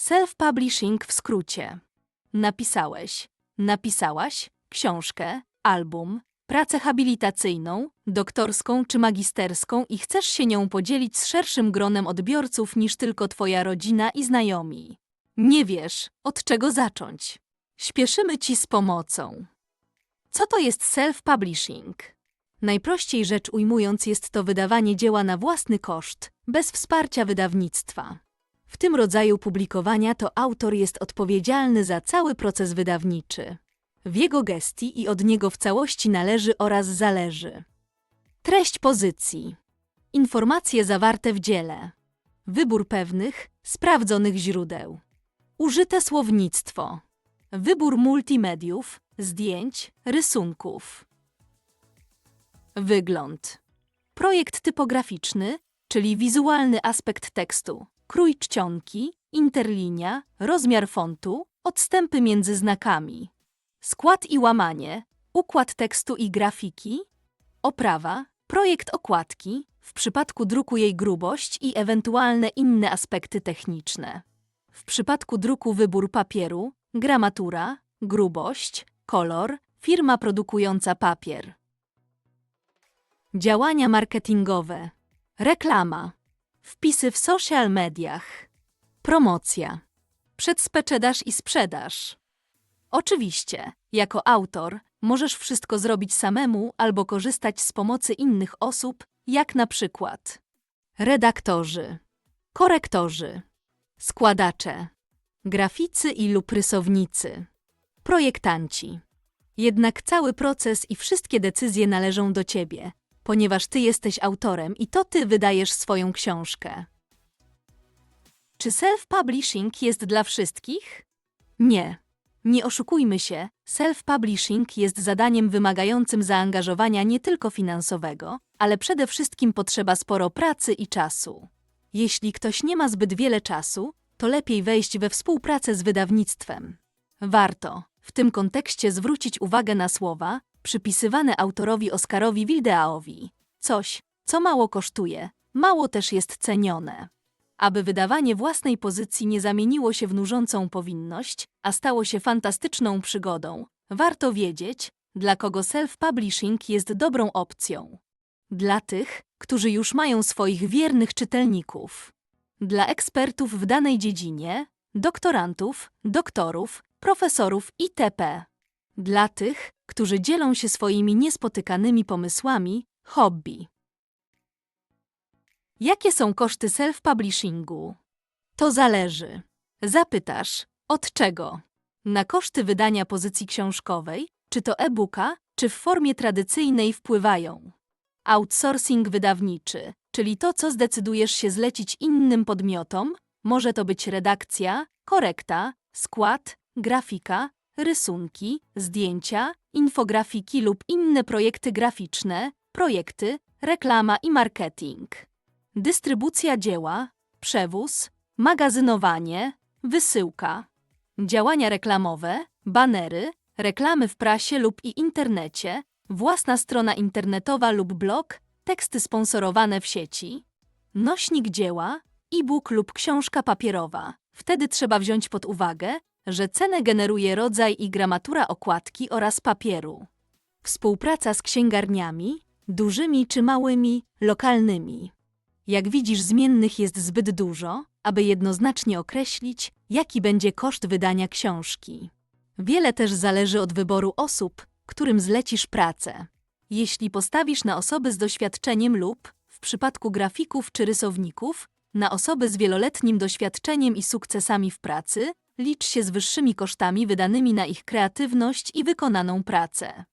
Self-publishing w skrócie. Napisałeś, napisałaś książkę, album, pracę habilitacyjną, doktorską czy magisterską i chcesz się nią podzielić z szerszym gronem odbiorców niż tylko twoja rodzina i znajomi. Nie wiesz, od czego zacząć. Śpieszymy ci z pomocą. Co to jest self-publishing? Najprościej rzecz ujmując, jest to wydawanie dzieła na własny koszt, bez wsparcia wydawnictwa. W tym rodzaju publikowania to autor jest odpowiedzialny za cały proces wydawniczy. W jego gestii i od niego w całości należy oraz zależy. Treść pozycji. Informacje zawarte w dziele. Wybór pewnych, sprawdzonych źródeł. Użyte słownictwo. Wybór multimediów, zdjęć, rysunków. Wygląd. Projekt typograficzny, czyli wizualny aspekt tekstu, krój czcionki, interlinia, rozmiar fontu, odstępy między znakami. Skład i łamanie, układ tekstu i grafiki, oprawa, projekt okładki, w przypadku druku jej grubość i ewentualne inne aspekty techniczne. W przypadku druku wybór papieru, gramatura, grubość, kolor, firma produkująca papier. Działania marketingowe, reklama, wpisy w social mediach, promocja, przedsprzedaż i sprzedaż. Oczywiście, jako autor możesz wszystko zrobić samemu albo korzystać z pomocy innych osób, jak na przykład redaktorzy, korektorzy, składacze, graficy i lub rysownicy, projektanci. Jednak cały proces i wszystkie decyzje należą do ciebie, ponieważ ty jesteś autorem i to ty wydajesz swoją książkę. Czy self-publishing jest dla wszystkich? Nie. Nie oszukujmy się, self-publishing jest zadaniem wymagającym zaangażowania nie tylko finansowego, ale przede wszystkim potrzeba sporo pracy i czasu. Jeśli ktoś nie ma zbyt wiele czasu, to lepiej wejść we współpracę z wydawnictwem. Warto w tym kontekście zwrócić uwagę na słowa przypisywane autorowi Oskarowi Wildeaowi. Coś, co mało kosztuje, mało też jest cenione. Aby wydawanie własnej pozycji nie zamieniło się w nużącą powinność, a stało się fantastyczną przygodą, warto wiedzieć, dla kogo self-publishing jest dobrą opcją. Dla tych, którzy już mają swoich wiernych czytelników. Dla ekspertów w danej dziedzinie, doktorantów, doktorów, profesorów itp. Dla tych, którzy dzielą się swoimi niespotykanymi pomysłami, hobby. Jakie są koszty self-publishingu? To zależy. Zapytasz, od czego? Na koszty wydania pozycji książkowej, czy to e-booka, czy w formie tradycyjnej wpływają. Outsourcing wydawniczy, czyli to, co zdecydujesz się zlecić innym podmiotom, może to być redakcja, korekta, skład, grafika, rysunki, zdjęcia, infografiki lub inne projekty graficzne, projekty, reklama i marketing. Dystrybucja dzieła, przewóz, magazynowanie, wysyłka. Działania reklamowe, banery, reklamy w prasie lub i internecie, własna strona internetowa lub blog, teksty sponsorowane w sieci, nośnik dzieła, e-book lub książka papierowa. Wtedy trzeba wziąć pod uwagę, że cenę generuje rodzaj i gramatura okładki oraz papieru. Współpraca z księgarniami, dużymi czy małymi, lokalnymi. Jak widzisz, zmiennych jest zbyt dużo, aby jednoznacznie określić, jaki będzie koszt wydania książki. Wiele też zależy od wyboru osób, którym zlecisz pracę. Jeśli postawisz na osoby z doświadczeniem lub, w przypadku grafików czy rysowników, na osoby z wieloletnim doświadczeniem i sukcesami w pracy, licz się z wyższymi kosztami wydanymi na ich kreatywność i wykonaną pracę.